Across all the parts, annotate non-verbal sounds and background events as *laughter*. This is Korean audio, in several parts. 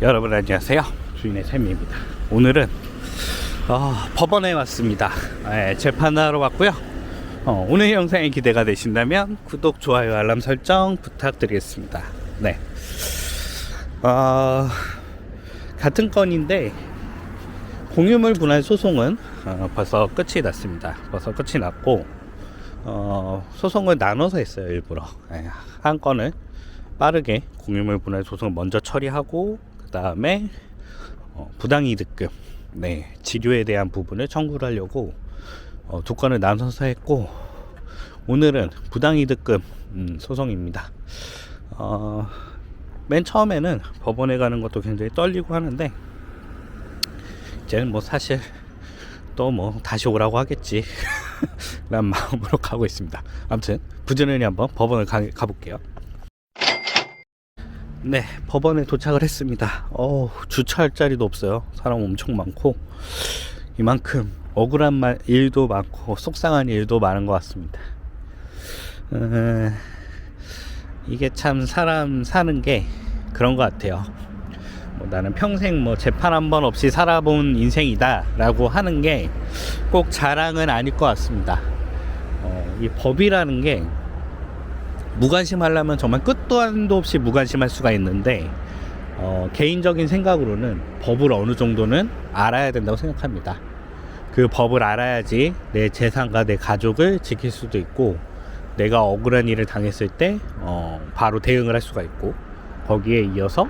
여러분 안녕하세요. 주인의 샘입니다. 오늘은 어, 법원에 왔습니다. 예, 재판하러 왔고요. 어, 오늘 영상이 기대가 되신다면 구독 좋아요 알람 설정 부탁드리겠습니다. 네. 어, 같은 건인데 공유물 분할 소송은 어, 벌써 끝이 났습니다. 벌써 끝이 났고 어, 소송을 나눠서 했어요 일부러. 예, 한 건을 빠르게 공유물 분할 소송을 먼저 처리하고 그 다음에 어, 부당이득금 네 치료에 대한 부분을 청구를 하려고 어, 두 건을 나눠서 했고 오늘은 부당이득금 음, 소송입니다. 어, 맨 처음에는 법원에 가는 것도 굉장히 떨리고 하는데 이제는 뭐 사실 또 뭐 다시 오라고 하겠지 *laughs* 라는 마음으로 가고 있습니다. 아무튼 부지런히 한번 법원을 가, 가볼게요 네, 법원에 도착을 했습니다. 어, 주차할 자리도 없어요. 사람 엄청 많고 이만큼 억울한 말, 일도 많고 속상한 일도 많은 것 같습니다. 어, 이게 참 사람 사는 게 그런 것 같아요. 뭐 나는 평생 뭐 재판 한 번 없이 살아본 인생이다라고 하는 게 꼭 자랑은 아닐 것 같습니다. 어, 이 법이라는 게 무관심하려면 정말 끝도 한도 없이 무관심할 수가 있는데 어, 개인적인 생각으로는 법을 어느 정도는 알아야 된다고 생각합니다. 그 법을 알아야지 내 재산과 내 가족을 지킬 수도 있고 내가 억울한 일을 당했을 때 어, 바로 대응을 할 수가 있고 거기에 이어서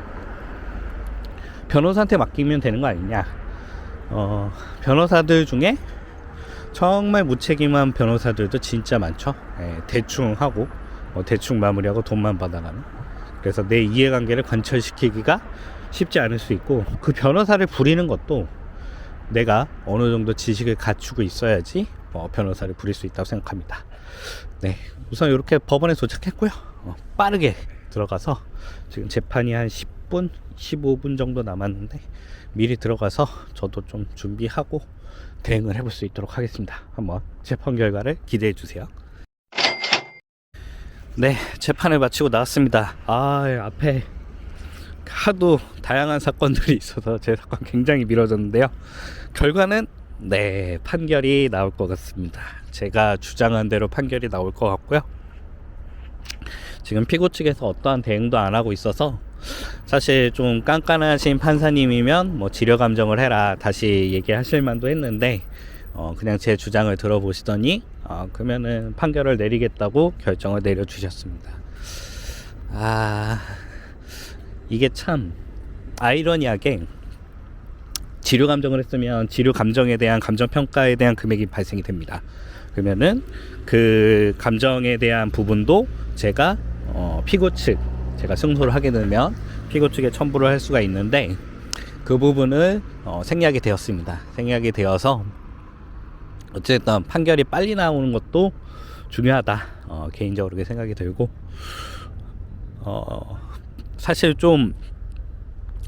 변호사한테 맡기면 되는 거 아니냐. 어, 변호사들 중에 정말 무책임한 변호사들도 진짜 많죠. 예, 대충 하고 어, 대충 마무리하고 돈만 받아가는. 그래서 내 이해관계를 관철시키기가 쉽지 않을 수 있고 그 변호사를 부리는 것도 내가 어느 정도 지식을 갖추고 있어야지 어, 변호사를 부릴 수 있다고 생각합니다. 네, 우선 이렇게 법원에 도착했고요. 어, 빠르게 들어가서 지금 재판이 한 10분, 15분 정도 남았는데 미리 들어가서 저도 좀 준비하고 대응을 해볼 수 있도록 하겠습니다. 한번 재판 결과를 기대해 주세요. 네, 재판을 마치고 나왔습니다. 아, 앞에 하도 다양한 사건들이 있어서 제 사건 굉장히 미뤄졌는데요. 결과는 네, 판결이 나올 것 같습니다. 제가 주장한 대로 판결이 나올 것 같고요. 지금 피고 측에서 어떠한 대응도 안 하고 있어서 사실 좀 깐깐하신 판사님이면 뭐 지려 감정을 해라 다시 얘기하실 만도 했는데 어 그냥 제 주장을 들어보시더니 어 그러면은 판결을 내리겠다고 결정을 내려주셨습니다. 아 이게 참 아이러니하게 지료 감정을 했으면 지료 감정에 대한 감정 평가에 대한 금액이 발생이 됩니다. 그러면은 그 감정에 대한 부분도 제가 어, 피고 측 제가 승소를 하게 되면 피고 측에 첨부를 할 수가 있는데 그 부분을 어, 생략이 되었습니다. 생략이 되어서 어쨌든 판결이 빨리 나오는 것도 중요하다. 어, 개인적으로 그렇게 생각이 들고 어, 사실 좀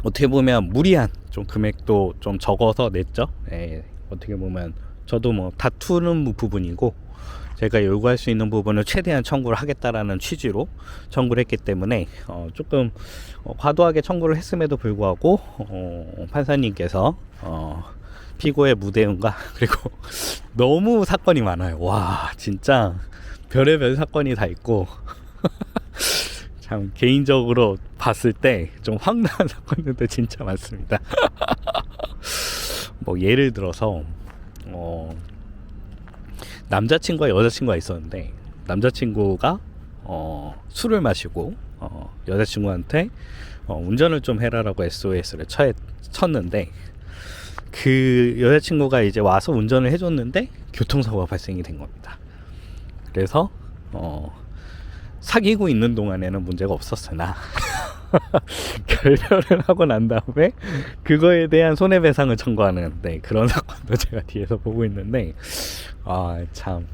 어떻게 보면 무리한 좀 금액도 좀 적어서 냈죠. 예, 어떻게 보면 저도 뭐 다투는 부분이고 제가 요구할 수 있는 부분을 최대한 청구를 하겠다라는 취지로 청구를 했기 때문에 어, 조금 어, 과도하게 청구를 했음에도 불구하고 어, 판사님께서 어, 피고의 무대응과 *laughs* 그리고 너무 사건이 많아요. 와 진짜 별의별 사건이 다 있고 *laughs* 참 개인적으로 봤을 때 좀 황당한 *laughs* 사건들도 진짜 많습니다. 뭐 예를 들어서 어 남자친구와 여자친구가 있었는데 남자친구가 어 술을 마시고 어 여자친구한테 어 운전을 좀 해라라고 SOS를 쳐, 쳤는데 그 여자친구가 이제 와서 운전을 해줬는데 교통사고가 발생이 된 겁니다. 그래서 어 사귀고 있는 동안에는 문제가 없었으나 *laughs* 결별을 하고 난 다음에 그거에 대한 손해배상을 청구하는 네, 그런 *laughs* 사건도 제가 뒤에서 보고 있는데 아 참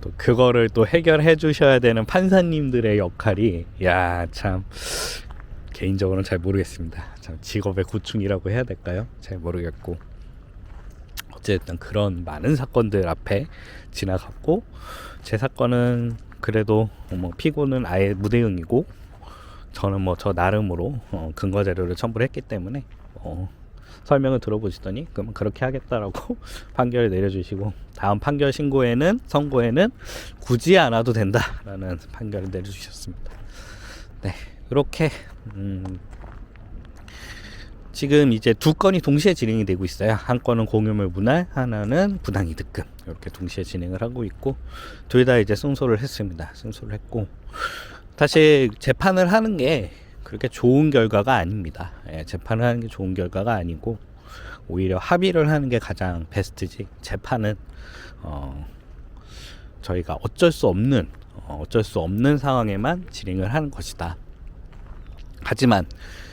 또 그거를 또 해결해 주셔야 되는 판사님들의 역할이 야 참 개인적으로는 잘 모르겠습니다. 참 직업의 고충이라고 해야 될까요? 잘 모르겠고 어쨌든 그런 많은 사건들 앞에 지나갔고 제 사건은 그래도 뭐 피고는 아예 무대응이고 저는 뭐 저 나름으로 어, 근거 자료를 첨부를 했기 때문에 어, 설명을 들어보시더니 그럼 그렇게 하겠다라고 *laughs* 판결을 내려주시고 다음 판결 신고에는 선고에는 굳이 안 와도 된다라는 판결을 내려주셨습니다. 네, 이렇게 음, 지금 이제 두 건이 동시에 진행이 되고 있어요. 한 건은 공유물 분할, 하나는 부당이득금 이렇게 동시에 진행을 하고 있고 둘 다 이제 승소를 했습니다. 승소를 했고 사실 재판을 하는 게 그렇게 좋은 결과가 아닙니다. 예, 재판을 하는 게 좋은 결과가 아니고 오히려 합의를 하는 게 가장 베스트지. 재판은 어, 저희가 어쩔 수 없는 어, 어쩔 수 없는 상황에만 진행을 하는 것이다. 하지만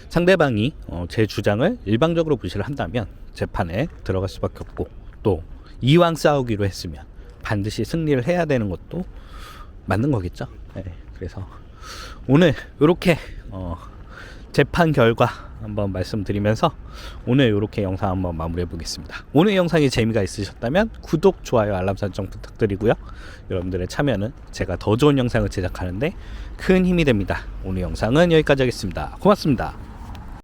상대방이 어, 제 주장을 일방적으로 무시를 한다면 재판에 들어갈 수밖에 없고 또 이왕 싸우기로 했으면 반드시 승리를 해야 되는 것도 맞는 거겠죠. 네, 그래서 오늘 이렇게 어, 재판 결과 한번 말씀드리면서 오늘 이렇게 영상 한번 마무리해 보겠습니다. 오늘 영상이 재미가 있으셨다면 구독, 좋아요, 알람 설정 부탁드리고요. 여러분들의 참여는 제가 더 좋은 영상을 제작하는데 큰 힘이 됩니다. 오늘 영상은 여기까지 하겠습니다. 고맙습니다.